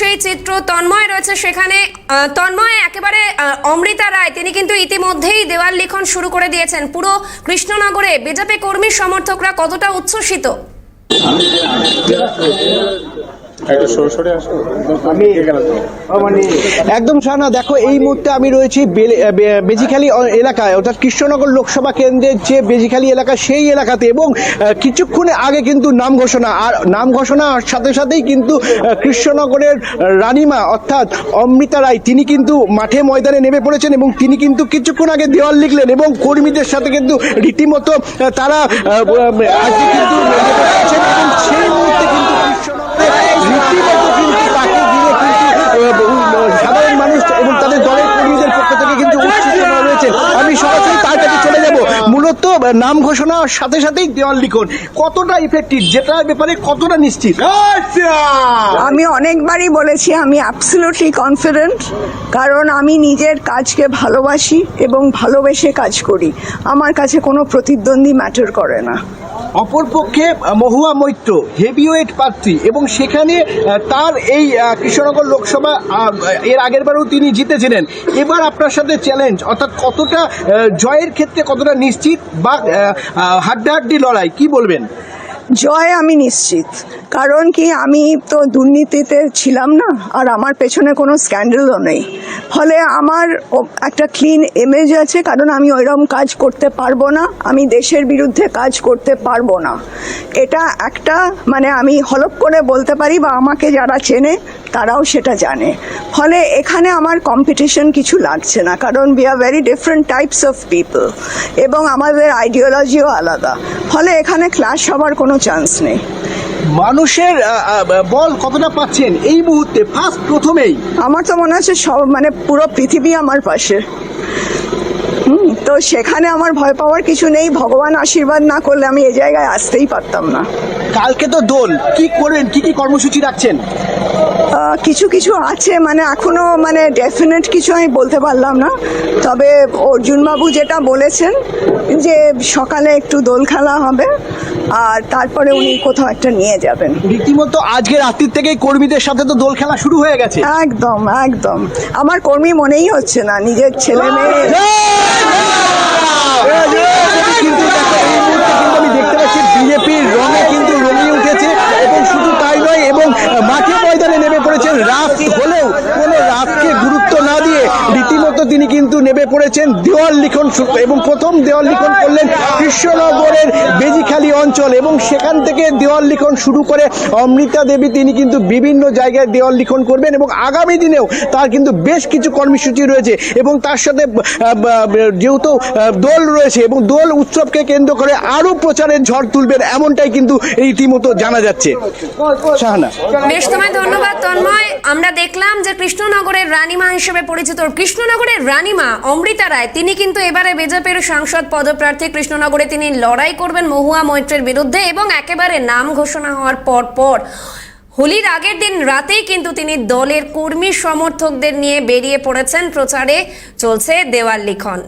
সেই চিত্র তন্ময় রয়েছে সেখানে। তন্ময় একেবারে অমৃতা রায়, তিনি কিন্তু ইতিমধ্যেই দেওয়াল লিখন শুরু করে দিয়েছেন। পুরো কৃষ্ণনগরে বিজেপি কর্মী সমর্থকরা কতটা উচ্ছ্বসিত? একদম সানা দেখো এই মুহূর্তে আমি রয়েছি বেলে- বে- এলাকায় অর্থাৎ কৃষ্ণনগর লোকসভা কেন্দ্রের যে বেজিখালী এলাকা সেই এলাকাতে এবং কিছুক্ষণ আগে কিন্তু নাম ঘোষণা আর নাম ঘোষণার সাথে সাথেই কিন্তু কৃষ্ণনগরের রানীমা অর্থাৎ অমৃতা রায় তিনি কিন্তু মাঠে ময়দানে নেমে পড়েছেন এবং তিনি কিন্তু কিছুক্ষণ আগে দেওয়াল লিখলেন এবং কর্মীদের সাথে কিন্তু রীতিমতো তারা আজকে কিন্তু নেমে পড়েছেন এবং সেই মুহূর্তে কিন্তু কৃষ্ণনগরে রীতিমতো কিন্তু তাকে ঘিরে কিন্তু আহ, সাধারণ মানুষ এবং তাদের দলের কর্মীদের পক্ষ থেকে কিন্তু উচ্ছ্বসিত রয়েছে আমি সরাসরি তার কাছে চলে যাব মূলত নাম ঘোষণার সাথে সাথেই দেওয়াল লিখন। কতটা ইফেক্টিভ যেটার ব্যাপারে কতটা নিশ্চিত? আমি অনেকবারই বলেছি, আমি অ্যাবসলিউটলি কনফিডেন্ট কারণ আমি নিজের কাজকে ভালোবাসি এবং ভালোবেসে কাজ করি। আমার কাছে কোনো প্রতিদ্বন্দ্বী ম্যাটার করে না। অপরপক্ষে মহুয়া মৈত্র, হেভিওয়েট প্রার্থী এবং সেখানে তার এই কৃষ্ণনগর লোকসভা এর আগের বারেও তিনি জিতেছিলেন। এবার আপনার সাথে চ্যালেঞ্জ অর্থাৎ কতটা জয়ের ক্ষেত্রে কতটা নিশ্চিত বা হাড্ডাহাড্ডি লড়াই, কি বলবেন? জয় আমি নিশ্চিত। কারণ কি, আমি তো দুর্নীতিতে ছিলাম না, আর আমার পেছনে কোনো স্ক্যান্ডেলও নেই। ফলে আমার একটা ক্লিন ইমেজ আছে, কারণ আমি ওইরকম কাজ করতে পারব না, আমি দেশের বিরুদ্ধে কাজ করতে পারব না। এটা একটা মানে আমি হলপ করে বলতে পারি, বা আমাকে যারা চেনে, তারাও সেটা জানে। ফলে এখানে আমার কম্পিটিশন কিছু লাগছে না, কারণ we are very different types of people এবং আমাদের আইডিওলজিও আলাদা। ফলে এখানে ক্লাস হবার কোনো চান্স নেই। মানুষের বল কতটা পাচ্ছেন? এই মুহূর্তে ফার্স্ট প্রথমেই। আমার তো মনে হচ্ছে সব মানে পুরো পৃথিবী আমার পাশে। হুম, তো সেখানে আমার ভয় পাওয়ার কিছু নেই। ভগবান আশীর্বাদ না করলে আমি এই জায়গায় আসতেই পারতাম না। কালকে তো দোল। কি করবেন কি কি কর্মসূচি রাখছেন? কিছু কিছু আছে। মানে এখনও মানে ডেফিনেট কিছু আমি বলতে পারলাম না। তবে অর্জুনবাবু যেটা বলেছেন যে সকালে একটু দোল খেলা হবে আর তারপরে উনি কোথাও একটা নিয়ে যাবেন। রীতিমতো আজকে রাত্রির থেকেই কর্মীদের সাথে তো দোল খেলা শুরু হয়ে গেছে। একদম একদম। আমার কর্মী মনেই হচ্ছে না। নিজের ছেলে মেয়ে কিন্তু দেখো, এই মুহূর্তে কিন্তু আমি দেখতে পাচ্ছি বিজেপির রঙে কিন্তু রঙিয়ে উঠেছে এবং শুধু তাই নয় এবং মাঠে ময়দানে নেমে পড়েছেন রাত হলেও কোনো রাতকে গুরুত্ব না দিয়ে রীতিমতো তিনি কিন্তু নেমে পড়েছেন দেওয়াল লিখন এবং প্রথম দেওয়াল লিখন করলেন কৃষ্ণনগরের বেজিখালী অঞ্চল এবং সেখান থেকে দেওয়াল লিখন শুরু করে অমৃতা দেবী। তিনি কিন্তু বিভিন্ন জায়গায় দেওয়াল লিখন করবেন এবং আগামী দিনেও তার কিন্তু বেশ কিছু কর্মসূচি রয়েছে এবং তার সাথে যেহেতু দোল রয়েছে এবং দোল উৎসবকে কেন্দ্র করে আরও প্রচারের ঝড় তুলবেন এমনটাই কিন্তু রীতিমতো জানা যাচ্ছে। শাহানা। বেশ তোমায় ধন্যবাদ, তন্ময়। আমরা দেখলাম যে কৃষ্ণনগরের রানীমা হিসেবে পরিচিত কৃষ্ণনগরের রানীমা, অমৃতা রায়, তিনি কিন্তু এবারে বিজেপির সাংসদ পদপ্রার্থী কৃষ্ণনগরে তিনি লড়াই করবেন মহুয়া মৈত্রের বিরুদ্ধে এবং একেবারে নাম ঘোষণা হওয়ার পর পর। হোলির আগের দিন রাতেই কিন্তু তিনি দলের কর্মী সমর্থকদের নিয়ে বেরিয়ে পড়েছেন। প্রচারে চলছে দেওয়াল লিখন।